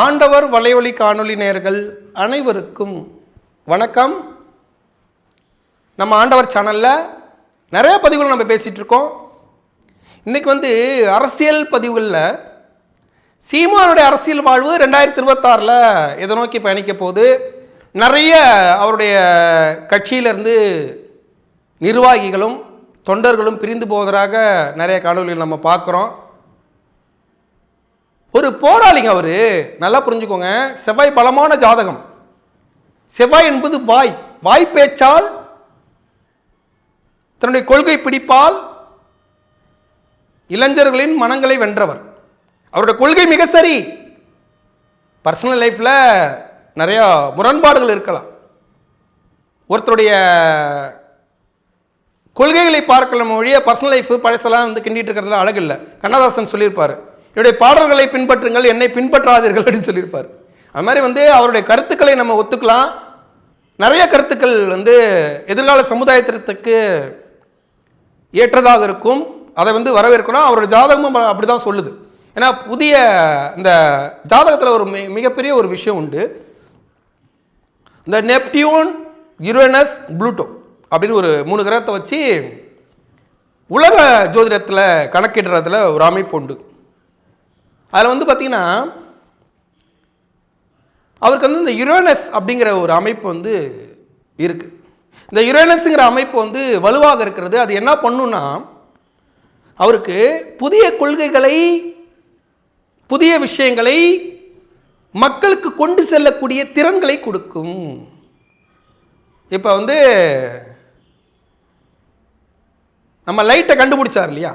ஆண்டவர் வலைவழி காணொளி நேர்கள் அனைவருக்கும் வணக்கம். நம்ம ஆண்டவர் சேனலில் நிறைய பதிவுகள் நம்ம பேசிகிட்டு இருக்கோம். இன்றைக்கி வந்து அரசியல் பதிவுகளில் சீமானுடைய அரசியல் வாழ்வு ரெண்டாயிரத்தி இருபத்தாறில் எதை நோக்கி பயணிக்க போது நிறைய அவருடைய கட்சியிலேருந்து நிர்வாகிகளும் தொண்டர்களும் பிரிந்து போவதாக நிறைய காணொலிகள் நம்ம பார்க்குறோம். ஒரு போராளிங்க அவர். நல்லா புரிஞ்சுக்கோங்க. செவ்வாய் பலமான ஜாதகம். செவ்வாய் என்பது வாய். வாய் பேச்சால் தன்னுடைய கொள்கை பிடிப்பால் இளைஞர்களின் மனங்களை வென்றவர். அவருடைய கொள்கை மிக சரி. பர்சனல் லைஃப்பில் நிறையா முரண்பாடுகள் இருக்கலாம். ஒருத்தருடைய கொள்கைகளை பார்க்கலாம் ஒழிய பர்சனல் லைஃப் பழசெல்லாம் வந்து கிண்டிட்டு இருக்கிறதுல அழகு இல்லை. கண்ணதாசன் சொல்லியிருப்பார். என்னுடைய பாடல்களை பின்பற்றுங்கள் என்னை பின்பற்றாதீர்கள் அப்படின்னு சொல்லியிருப்பார். அது மாதிரி வந்து அவருடைய கருத்துக்களை நம்ம ஒத்துக்கலாம். நிறைய கருத்துக்கள் வந்து எதிர்கால சமுதாயத்திற்கு ஏற்றதாக இருக்கும். அதை வந்து வரவேற்கணும். அவரோட ஜாதகமும் அப்படி தான் சொல்லுது. ஏன்னா புதிய இந்த ஜாதகத்தில் ஒரு மி- மிகப்பெரிய ஒரு விஷயம் உண்டு. இந்த நெப்டியூன் யுரேனஸ் ப்ளூட்டோ அப்படின்னு ஒரு மூணு கிரகத்தை வச்சு உலக ஜோதிடத்தில் கணக்கிடுறதுல ஒரு அமைப்பு உண்டு. அதில் வந்து பார்த்திங்கன்னா அவருக்கு வந்து இந்த யுரேனஸ் அப்படிங்கிற ஒரு அமைப்பு வந்து இருக்குது இந்த யுரேனஸுங்கிற அமைப்பு வந்து வலுவாக இருக்கிறது. அது என்ன பண்ணுன்னா அவருக்கு புதிய கொள்கைகளை புதிய விஷயங்களை மக்களுக்கு கொண்டு செல்லக்கூடிய திறன்களை கொடுக்கும். இப்போ வந்து நம்ம லைட்டை கண்டுபிடிச்சார் இல்லையா?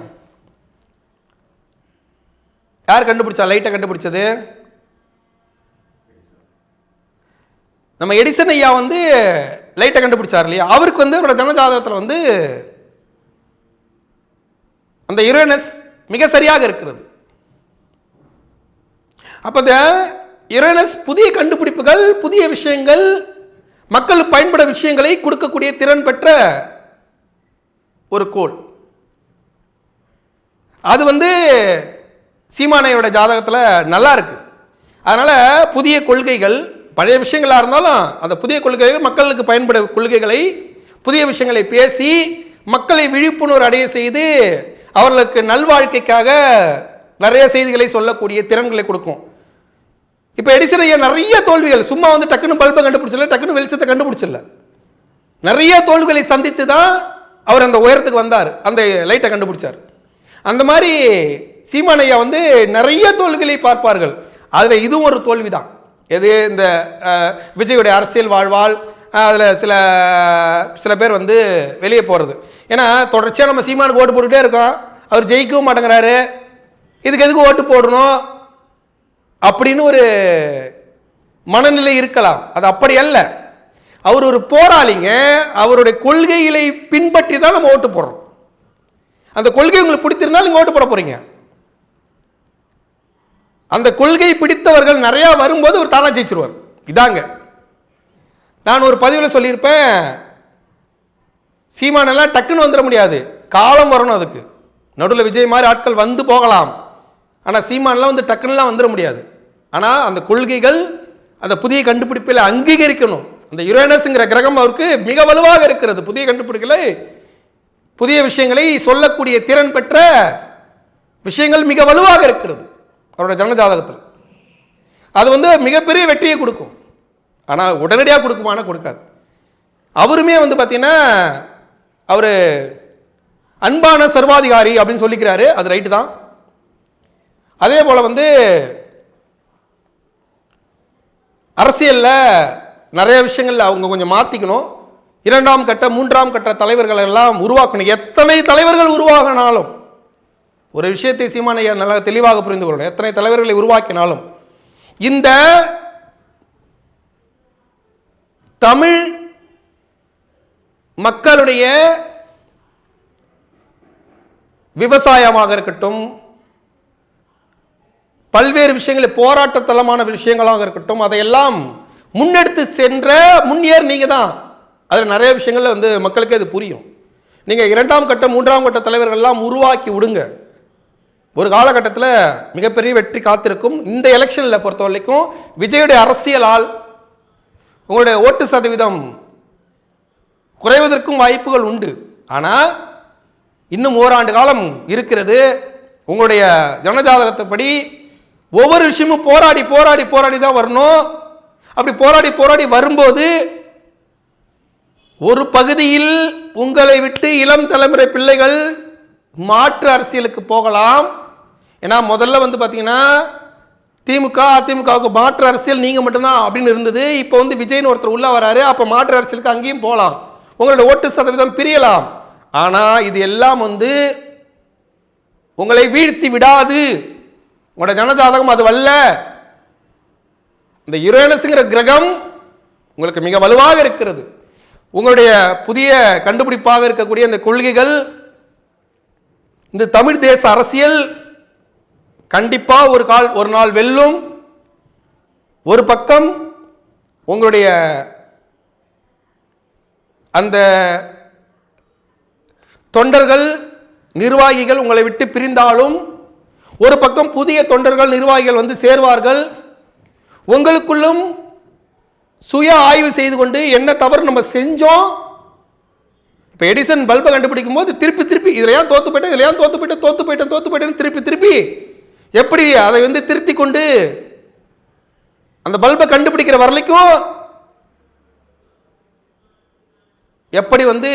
யார் கண்டுபிடிச்சா? லைட்டை கண்டுபிடிச்சது? நம்ம எடிசன் ஐயா வந்து லைட்டை கண்டுபிடிச்சார் இல்லையா? அவருக்கு வந்து அவரோட ஜனஜாதகத்தில் வந்து அந்த யுரேனஸ் மிக சரியாக இருக்கிறது. அப்போ இந்த யுரேனஸ் புதிய கண்டுபிடிப்புகள் புதிய விஷயங்கள் மக்கள் பயன்பட விஷயங்களை கொடுக்கக்கூடிய திறன் பெற்ற ஒரு கோள். அது வந்து சீமானையோட ஜாதகத்தில் நல்லா இருக்குது அதனால் புதிய கொள்கைகள் பழைய விஷயங்களாக இருந்தாலும் அந்த புதிய கொள்கைகள் மக்களுக்கு பயன்பட கொள்கைகளை புதிய விஷயங்களை பேசி மக்களை விழிப்புணர்வு அடைய செய்து அவர்களுக்கு நல்வாழ்க்கைக்காக நிறைய செய்திகளை சொல்லக்கூடிய திறன்களை கொடுக்கும். இப்போ எடிசன் ஐயா நிறைய தோல்விகள் சும்மா வந்து டக்குன்னு பல்பை கண்டுபிடிச்சல டக்குன்னு வெளிச்சத்தை கண்டுபிடிச்சல நிறைய தோல்விகளை சந்தித்து தான் அவர் அந்த உயரத்துக்கு வந்தார் அந்த லைட்டை கண்டுபிடிச்சார். அந்த மாதிரி சீமானையா வந்து நிறைய தோல்விகளை பார்ப்பார்கள். அதில் இதுவும் ஒரு தோல்வி தான் எது? இந்த விஜயுடைய அரசியல் வாழ்வால் அதில் சில சில பேர் வந்து வெளியே போகிறது ஏன்னா தொடர்ச்சியாக நம்ம சீமானுக்கு ஓட்டு போட்டுகிட்டே இருக்கோம். அவர் ஜெயிக்கவும் மாட்டேங்கிறாரு. இதுக்கு எதுக்கு ஓட்டு போடணும்? அப்படின்னு ஒரு மனநிலை இருக்கலாம். அது அப்படி அல்ல. அவர் ஒரு போராளிங்க. அவருடைய கொள்கைகளை பின்பற்றி தான் நம்ம ஓட்டு போடுறோம். அந்த கொள்கை உங்களுக்கு பிடித்திருந்தால் நீங்கள் ஓட்டு போட போகிறீங்க அந்த கொள்கை பிடித்தவர்கள் நிறையா வரும்போது ஒரு தானா ஜெயிச்சிருவார். இதாங்க. நான் ஒரு பதிவில் சொல்லியிருப்பேன். சீமானெல்லாம் டக்குன்னு வந்துட முடியாது. காலம் வரணும் அதுக்கு. நடுவில் விஜய் மாதிரி ஆட்கள் வந்து போகலாம். ஆனால் சீமானெலாம் வந்து டக்குன்னுலாம் வந்துட முடியாது. ஆனால் அந்த கொள்கைகள் அந்த புதிய கண்டுபிடிப்பில் அங்கீகரிக்கணும். அந்த யுரேனஸ்ங்கிற கிரகம் அவருக்கு மிக வலுவாக இருக்கிறது. புதிய கண்டுபிடிப்புகளை புதிய விஷயங்களை சொல்லக்கூடிய திறன் பெற்ற விஷயங்கள் மிக வலுவாக இருக்கிறது. அவரோட ஜனஜாதகத்தில். அது வந்து மிகப்பெரிய வெற்றியை கொடுக்கும். ஆனால் உடனடியாக கொடுக்குமானா கொடுக்காது. அவருமே வந்து பார்த்தீங்கன்னா அவர் அன்பான சர்வாதிகாரி அப்படின்னு சொல்லிக்கிறாரு. அது ரைட்டு தான். அதே போல் வந்து அரசியலில் நிறைய விஷயங்கள் அவங்க கொஞ்சம் மாற்றிக்கணும் இரண்டாம் கட்ட மூன்றாம் கட்ட தலைவர்கள் எல்லாம் உருவாக்கணும். எத்தனை தலைவர்கள் உருவாகினாலும் ஒரு விஷயத்தை சீமானையா நல்லா தெளிவாக புரிந்து கொள்ளணும். எத்தனை தலைவர்களை உருவாக்கினாலும். இந்த தமிழ் மக்களுடைய விவசாயமாக இருக்கட்டும் பல்வேறு விஷயங்களை போராட்டத்தலமான விஷயங்களாக இருக்கட்டும் அதையெல்லாம் முன்னெடுத்து சென்ற முன்னியர் நீங்கள் தான். அதில் நிறைய விஷயங்களில் வந்து மக்களுக்கு அது புரியும். நீங்கள் இரண்டாம் கட்ட மூன்றாம் கட்ட தலைவர்கள்லாம் உருவாக்கி விடுங்க. ஒரு காலகட்டத்தில் மிகப்பெரிய வெற்றி காத்திருக்கும் இந்த எலெக்ஷனில் பொறுத்த வரைக்கும் விஜயுடைய அரசியலால் உங்களுடைய ஓட்டு சதவீதம் குறைவதற்கும் வாய்ப்புகள் உண்டு. ஆனால் இன்னும் ஓராண்டு காலம் இருக்கிறது. உங்களுடைய ஜனஜாதகத்தைப்படி ஒவ்வொரு விஷயமும் போராடி போராடி போராடி தான் வரணும். அப்படி போராடி போராடி வரும்போது ஒரு பகுதியில் உங்களை விட்டு இளம் தலைமுறை பிள்ளைகள் மாற்று அரசியலுக்கு போகலாம். ஏன்னா முதல்ல வந்து பார்த்தீங்கன்னா திமுக அதிமுகவுக்கு மாற்று அரசியல் நீங்கள் மட்டும்தான் அப்படின்னு இருந்தது. இப்போ வந்து விஜய்னு ஒருத்தர் உள்ள வராரு. அப்போ மாற்று அரசியலுக்கு அங்கேயும் போகலாம் உங்களோட ஓட்டு சதவீதம் பிரியலாம். ஆனால் இது எல்லாம் வந்து உங்களை வீழ்த்தி விடாது. உங்களோட ஜனஜாதகம் அது வல்ல. இந்த யுரேனஸுங்கிற கிரகம் உங்களுக்கு மிக வலுவாக இருக்கிறது. உங்களுடைய புதிய கண்டுபிடிப்பாக இருக்கக்கூடிய இந்த கொள்கைகள் இந்த தமிழ் தேச அரசியல் கண்டிப்பா ஒரு கால் ஒரு நாள் வெல்லும். ஒரு பக்கம் உங்களுடைய அந்த தொண்டர்கள் நிர்வாகிகள் உங்களை விட்டு பிரிந்தாலும் ஒரு பக்கம் புதிய தொண்டர்கள் நிர்வாகிகள் வந்து சேர்வார்கள். உங்களுக்குள்ளும் சுய ஆய்வு செய்து கொண்டு என்ன தவறு நம்ம செஞ்சோம்? இப்போ எடிசன் பல்பை கண்டுபிடிக்கும் போது திருப்பி திருப்பி இதில் ஏன் தோத்து போயிட்டேன் இதில் ஏன் தோத்து போயிட்டேன் தோத்து போயிட்டேன் தோத்து போயிட்டேன்னு திருப்பி திருப்பி எப்படி அதை வந்து திருத்தி கொண்டு அந்த பல்பை கண்டுபிடிக்கிற வரலைக்கும்? எப்படி வந்து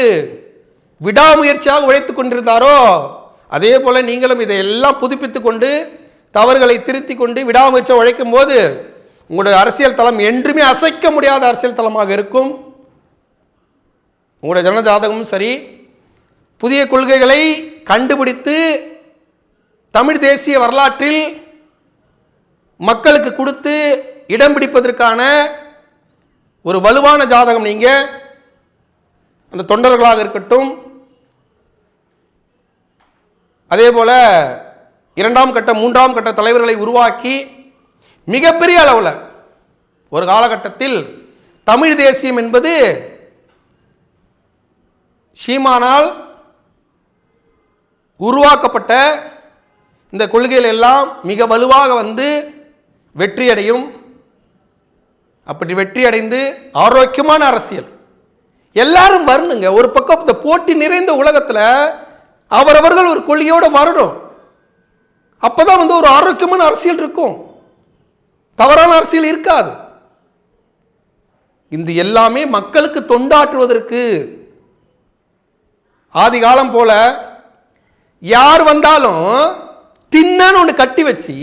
விடாமுயற்சியாக உழைத்து கொண்டிருந்தாரோ அதே போல நீங்களும் இதையெல்லாம் புதுப்பித்து கொண்டு தவறுகளை திருத்தி கொண்டு விடாமுயற்சியாக உழைக்கும் போது உங்களுடைய அரசியல் தளம் என்றுமே அசைக்க முடியாத அரசியல் தளமாக இருக்கும். உங்களுடைய ஜனஜாதகமும் சரி. புதிய கொள்கைகளை கண்டுபிடித்து தமிழ் தேசிய வரலாற்றில் மக்களுக்கு கொடுத்து இடம் பிடிப்பதற்கான ஒரு வலுவான ஜாதகம் நீங்கள் அந்த தொண்டர்களாக இருக்கட்டும் அதே போல இரண்டாம் கட்ட மூன்றாம் கட்ட தலைவர்களை உருவாக்கி மிகப்பெரிய அளவில் ஒரு காலகட்டத்தில் தமிழ் தேசியம் என்பது ஷீமானால் உருவாக்கப்பட்ட இந்த கொள்கைகள் எல்லாம் மிக வலுவாக வந்து வெற்றியடையும். அப்படி வெற்றி அடைந்து ஆரோக்கியமான அரசியல். எல்லாரும் வரணுங்க. ஒரு பக்கம் இந்த போட்டி நிறைந்த உலகத்தில் அவரவர்கள் ஒரு கொள்கையோடு வரணும். அப்பதான் வந்து ஒரு ஆரோக்கியமான அரசியல் இருக்கும். தவறான அரசியல் இருக்காது. இந்த எல்லாமே மக்களுக்கு தொண்டாற்றுவதற்கு. ஆதி காலம் போல யார் வந்தாலும் தின்னான்னு ஒன்று கட்டி வச்சு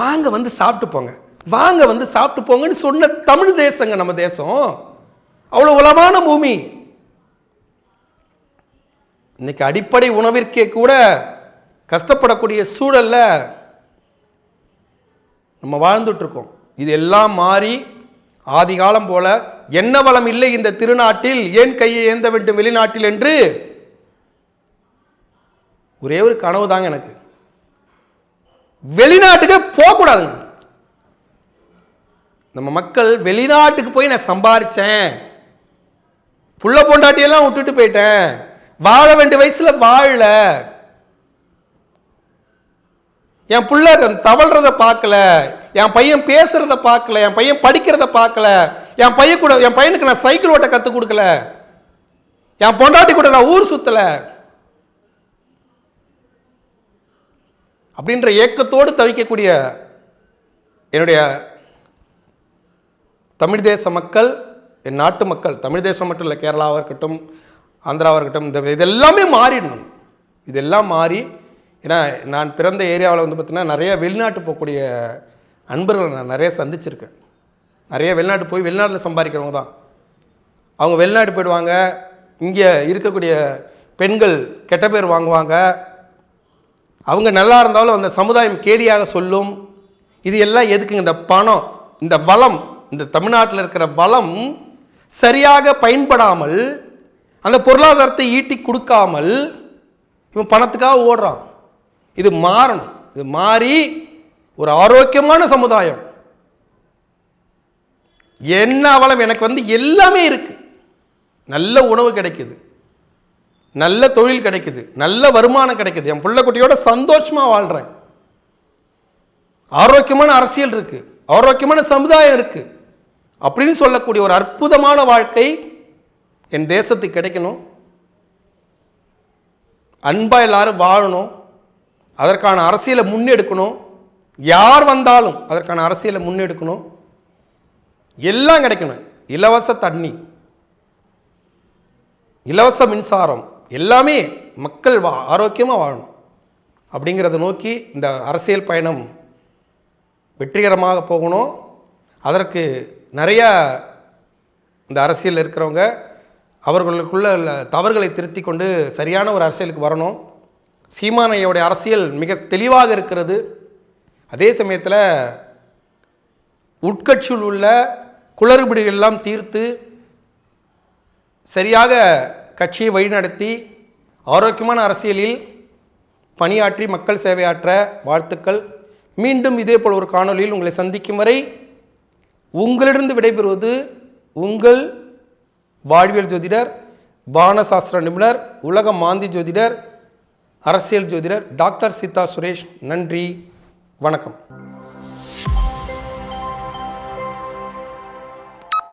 வாங்க வந்து சாப்பிட்டு போங்க. வாங்க வந்து சாப்பிட்டு போங்கன்னு சொன்ன தமிழ் தேசங்க நம்ம தேசம். அவ்வளோ உலமான பூமி. இன்னைக்கு அடிப்படை உணவிற்கே கூட கஷ்டப்படக்கூடிய சூழல்ல நம்ம வாழ்ந்துட்டு இருக்கோம். இது எல்லாம் மாறி ஆதிகாலம் போல என்ன வளம் இல்லை இந்த திருநாட்டில் ஏன் கையை ஏந்த வேண்டும் வெளிநாட்டில் என்று ஒரே ஒரு கனவு தாங்க எனக்கு. வெளிநாட்டுக்கு போகக்கூடாதுங்க. நம்ம மக்கள் வெளிநாட்டுக்கு போய் நான் சம்பாதிச்சேன் புள்ள பொண்டாட்டியெல்லாம் விட்டுட்டு போயிட்டேன். வாழ வேண்டிய வயசுல வாழல. என் புள்ள தவழ்றத பார்க்கல. என் பையன் பேசுறத பார்க்கல. என் பையன் படிக்கிறத பார்க்கல. என் பையன் கூட என் பையனுக்கு நான் சைக்கிள் ஓட்ட கற்றுக் கொடுக்கல. என் பொண்டாட்டி கூட நான் ஊர் சுத்தல. அப்படின்ற ஏக்கத்தோடு தவிக்கக்கூடிய என்னுடைய தமிழ் தேச மக்கள் என் நாட்டு மக்கள் தமிழ் தேசம் மட்டும் இல்லை கேரளாவாக இருக்கட்டும் ஆந்திராவாக இருக்கட்டும் இந்த இதெல்லாமே மாறிடணும். இதெல்லாம் மாறி ஏன்னா நான் பிறந்த ஏரியாவில் வந்து பார்த்திங்கன்னா நிறைய வெளிநாட்டு போகக்கூடிய அன்பர்களை நான் நிறைய சந்திச்சிருக்கேன். நிறைய வெளிநாட்டு போய் வெளிநாட்டில் சம்பாதிக்கிறவங்க தான். அவங்க வெளிநாட்டு போயிடுவாங்க இங்கே இருக்கக்கூடிய பெண்கள் கெட்ட பேர் வாங்குவாங்க அவங்க நல்லா இருந்தாலும் அந்த சமுதாயம் கேடியாக சொல்லும். இது எல்லாம் எதுக்குங்க? இந்த பணம் இந்த பலம் இந்த தமிழ்நாட்டில் இருக்கிற பலம் சரியாக பயன்படாமல் அந்த பொருளாதாரத்தை ஈட்டி கொடுக்காமல் இவன் பணத்துக்காக ஓடுறான். இது மாறணும். இது மாறி ஒரு ஆரோக்கியமான சமுதாயம். என்ன அவலம் எனக்கு வந்து எல்லாமே இருக்கு. நல்ல உணவு கிடைக்குது. நல்ல தொழில் கிடைக்குது நல்ல வருமானம் கிடைக்குது. என் பிள்ளை குட்டியோட சந்தோஷமாக வாழ்கிறேன் ஆரோக்கியமான அரசியல் இருக்குது ஆரோக்கியமான சமுதாயம் இருக்குது அப்படின்னு சொல்லக்கூடிய ஒரு அற்புதமான வாழ்க்கை என் தேசத்துக்கு கிடைக்கணும். அன்பாக எல்லாரும் வாழணும். அதற்கான அரசியலை முன்னெடுக்கணும். யார் வந்தாலும் அதற்கான அரசியலை முன்னெடுக்கணும். எல்லாம் கிடைக்கணும். இலவச தண்ணி இலவச மின்சாரம் எல்லாமே மக்கள் வா ஆரோக்கியமாக வாழணும். அப்படிங்கிறத நோக்கி இந்த அரசியல் பயணம் வெற்றிகரமாக போகணும். அதற்கு நிறையா இந்த அரசியல் இருக்கிறவங்க அவர்களுக்குள்ள தவறுகளை திருத்தி கொண்டு சரியான ஒரு அரசியலுக்கு வரணும். சீமானையோடைய அரசியல் மிக தெளிவாக இருக்கிறது. அதே சமயத்தில் உட்கட்சியில் உள்ள குளறுபடிகள் எல்லாம் தீர்த்து சரியாக கட்சியை வழிநடத்தி ஆரோக்கியமான அரசியலில் பணியாற்றி மக்கள் சேவையாற்ற வாழ்த்துக்கள். மீண்டும் இதேபோல் ஒரு காணொலியில் உங்களை சந்திக்கும் வரை உங்களிடந்து விடைபெறுவது உங்கள் வாழ்வியல் ஜோதிடர் பானசாஸ்திர நிபுணர் உலக மாந்தி ஜோதிடர் அரசியல் ஜோதிடர் டாக்டர் சீதா சுரேஷ். நன்றி. வணக்கம்.